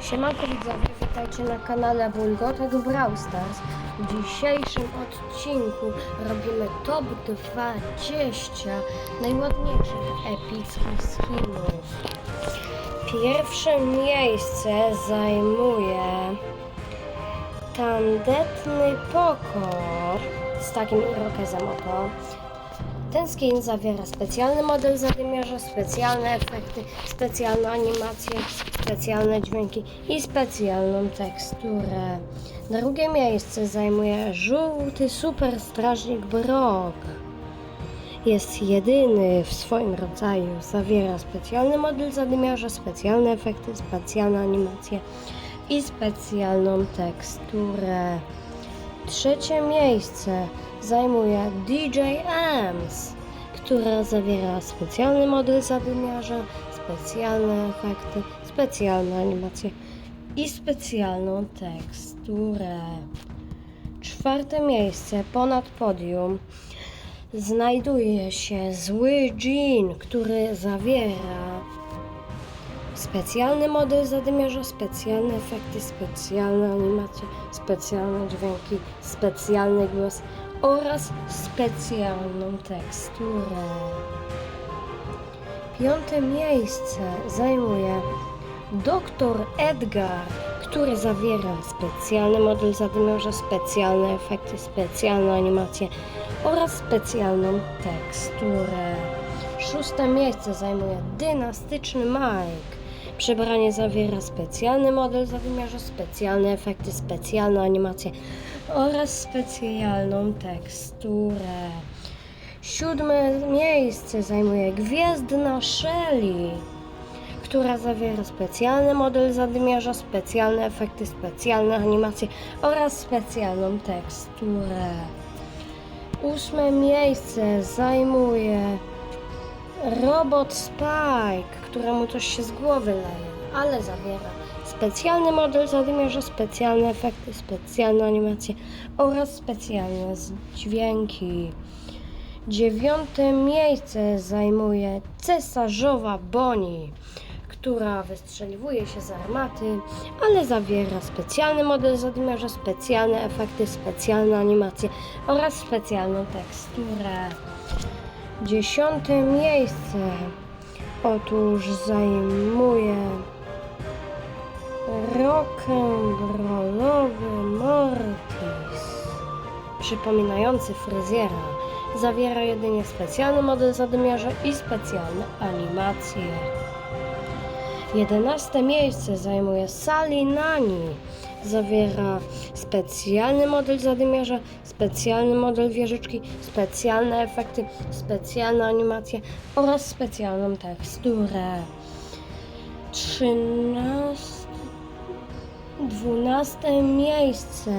Siemanko widzowie, witajcie na kanale Bulgotek Brawl Stars. W dzisiejszym odcinku robimy top 20 najładniejszych epickich skinów. Pierwsze miejsce zajmuje tandetny pokor z takim irokezem oto. Ten skin zawiera specjalny model zadymiarza, specjalne efekty, specjalne animacje, specjalne dźwięki i specjalną teksturę. Drugie miejsce zajmuje żółty super strażnik Brock. Jest jedyny w swoim rodzaju. Zawiera specjalny model zadymiarza, specjalne efekty, specjalne animacje i specjalną teksturę. Trzecie miejsce zajmuje DJ Ams, która zawiera specjalny model zadymiarza, specjalne efekty, specjalne animacje i specjalną teksturę. Czwarte miejsce ponad podium znajduje się zły Jean, który zawiera Specjalny model zadymiarza, specjalne efekty, specjalne animacje, specjalne dźwięki, specjalny głos oraz specjalną teksturę. Piąte miejsce zajmuje Dr Edgar, który zawiera specjalny model zadymiarza, specjalne efekty, specjalne animacje oraz specjalną teksturę. Szóste miejsce zajmuje dynastyczny Mike. Przebranie zawiera specjalny model zawymiarza, specjalne efekty, specjalne animacje oraz specjalną teksturę. Siódme miejsce zajmuje Gwiezdna Shelly, która zawiera specjalny model zadymiarza, specjalne efekty, specjalne animacje oraz specjalną teksturę. Ósme miejsce zajmuje Robot Spike, któremu coś się z głowy leje, ale zawiera specjalny model zadymiarza, specjalne efekty, specjalne animacje oraz specjalne dźwięki. Dziewiąte miejsce zajmuje cesarzowa Bonnie, która wystrzeliwuje się z armaty, ale zawiera specjalny model zadymiarza, specjalne efekty, specjalne animacje oraz specjalną teksturę. Dziesiąte miejsce otóż zajmuje rock'n'rollowy Mortis, przypominający fryzjera. Zawiera jedynie specjalny model zadymiarza i specjalne animacje. Jedenaste miejsce zajmuje Sally Nani. Zawiera specjalny model zadymiarza, specjalny model wieżyczki, specjalne efekty, specjalne animacje oraz specjalną teksturę. Trzynaste, dwunaste miejsce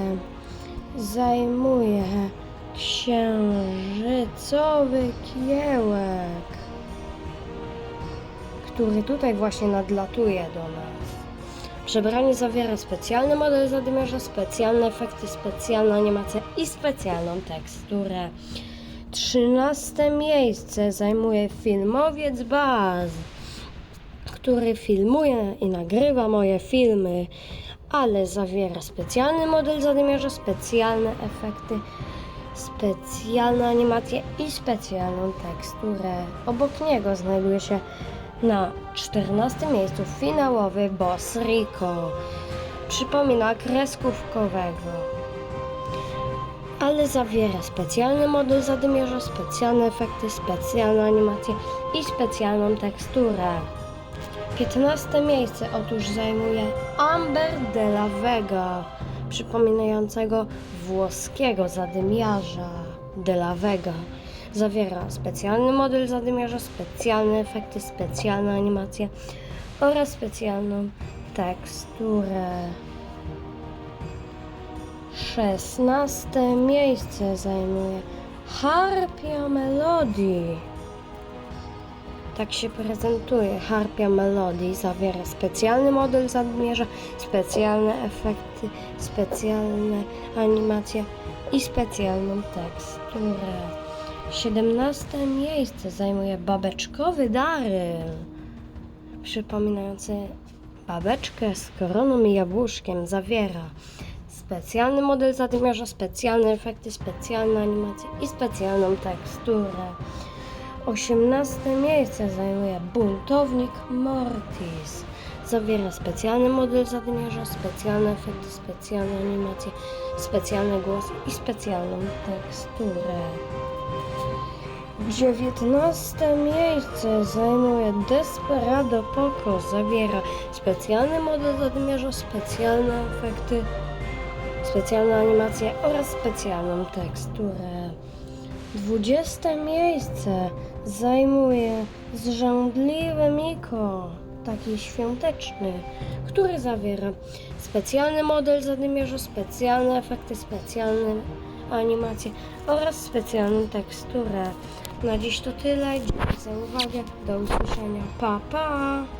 zajmuje księżycowy kiełek który tutaj właśnie nadlatuje do nas. Przebranie zawiera specjalny model zadymiarza, specjalne efekty, specjalne animacje i specjalną teksturę. Trzynaste miejsce zajmuje filmowiec Baz, który filmuje i nagrywa moje filmy, ale zawiera specjalny model zadymiarza, specjalne efekty, specjalne animacje i specjalną teksturę. Obok niego znajduje się na 14 miejscu finałowy Boss Rico. Przypomina kreskówkowego. Ale zawiera specjalny model zadymiarza, specjalne efekty, specjalne animacje i specjalną teksturę. 15 miejsce otóż zajmuje Amber de la Vega, przypominającego włoskiego zadymiarza de la Vega. Zawiera specjalny model zadymiarza, specjalne efekty, specjalne animacje oraz specjalną teksturę. 16 miejsce zajmuje Harpia Melody. Tak się prezentuje Harpia Melody. Zawiera specjalny model zadymiarza, specjalne efekty, specjalne animacje i specjalną teksturę. 17 miejsce zajmuje babeczkowy Daryl, przypominający Babeczkę z koroną i jabłuszkiem zawiera specjalny model zadymiarza, specjalne efekty, specjalne animacje i specjalną teksturę. 18 miejsce zajmuje buntownik Mortis. Zawiera specjalny model zadymiarza, specjalne efekty, specjalne animacje, specjalny głos i specjalną teksturę. 19 miejsce zajmuje Desperado Poco. Zawiera specjalny model zadymiarza, specjalne efekty, specjalne animacje oraz specjalną teksturę. 20 miejsce zajmuje zrzędliwy Miko, taki świąteczny, który zawiera specjalny model zadymiarza, specjalne efekty, specjalne animacje oraz specjalną teksturę. Na dziś to tyle. Dzięki za uwagę. Do usłyszenia. Pa, pa!